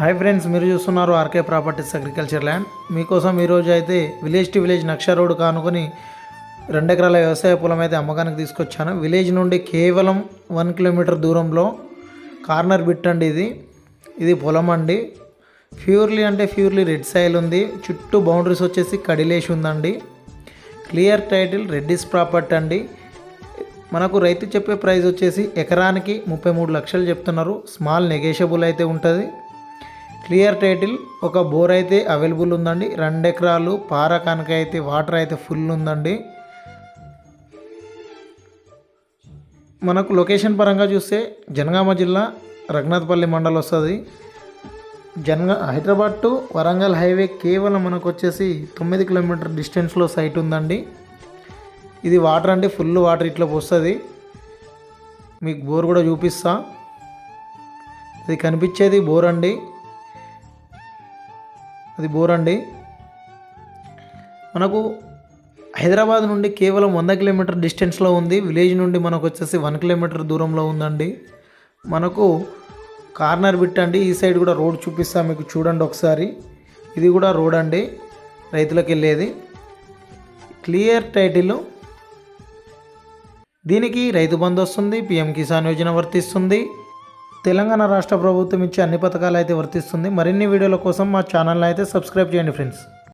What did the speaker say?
Hi friends మీరు చూస్తున్నారు RK properties agriculture land మీకోసం ఈరోజు అయితే విలేజ్ టు విలేజ్ నక్ష రోడ్ కానుకొని రెండు ఎకరాల వ్యవసాయ పొలం అయితే అమ్మకానికి తీసుకొచ్చాను. విలేజ్ నుండి కేవలం వన్ కిలోమీటర్ దూరంలో కార్నర్ బిట్ అండి ఇది. ఇది పొలం అండి. ప్యూర్లీ అంటే ప్యూర్లీ రెడ్ సాయిల్ ఉంది. చుట్టూ బౌండరీస్ వచ్చేసి కడిలేసి ఉందండి. క్లియర్ టైటిల్ రెడ్డిస్ ప్రాపర్టీ అండి. మనకు రైతు చెప్పే ప్రైస్ వచ్చేసి ఎకరానికి ముప్పై మూడు లక్షలు చెప్తున్నారు. స్మాల్ నెగేషబుల్ అయితే ఉంటుంది. క్లియర్ టైటిల్ ఒక బోర్ అయితే అవైలబుల్ ఉందండి. రెండు ఎకరాలు పార కనుక అయితే వాటర్ అయితే ఫుల్ ఉందండి. మనకు లొకేషన్ పరంగా చూస్తే జనగామ జిల్లా రఘునాథపల్లి మండల్ వస్తుంది. జనగా హైదరాబాద్ టు వరంగల్ హైవే కేవలం మనకు వచ్చేసి తొమ్మిది కిలోమీటర్ డిస్టెన్స్లో సైట్ ఉందండి. ఇది వాటర్ అంటే ఫుల్ వాటర్ ఇట్లా వస్తుంది మీకు బోర్ కూడా చూపిస్తా. ఇది కనిపించేది బోర్ అండి. అది బోర్ అండి మనకు హైదరాబాద్ నుండి కేవలం వంద కిలోమీటర్ డిస్టెన్స్లో ఉంది. విలేజ్ నుండి మనకు వచ్చేసి వన్ కిలోమీటర్ దూరంలో ఉందండి. మనకు కార్నర్ బిట్ అండి. ఈ సైడ్ కూడా రోడ్ చూపిస్తాను మీకు చూడండి ఒకసారి. ఇది కూడా రోడ్ అండి. రైతులకు వెళ్ళేది. Clear title. దీనికి రైతు బంధు వస్తుంది. పిఎం కిసాన్ యోజన వర్తిస్తుంది. తెలంగాణ రాష్ట్ర ప్రభుత్వం ఇచ్చే అన్ని పథకాలు అయితే వర్తిస్తుంది. మరిన్ని వీడియోల కోసం మా ఛానల్ అయితే సబ్స్క్రైబ్ చేయండి ఫ్రెండ్స్.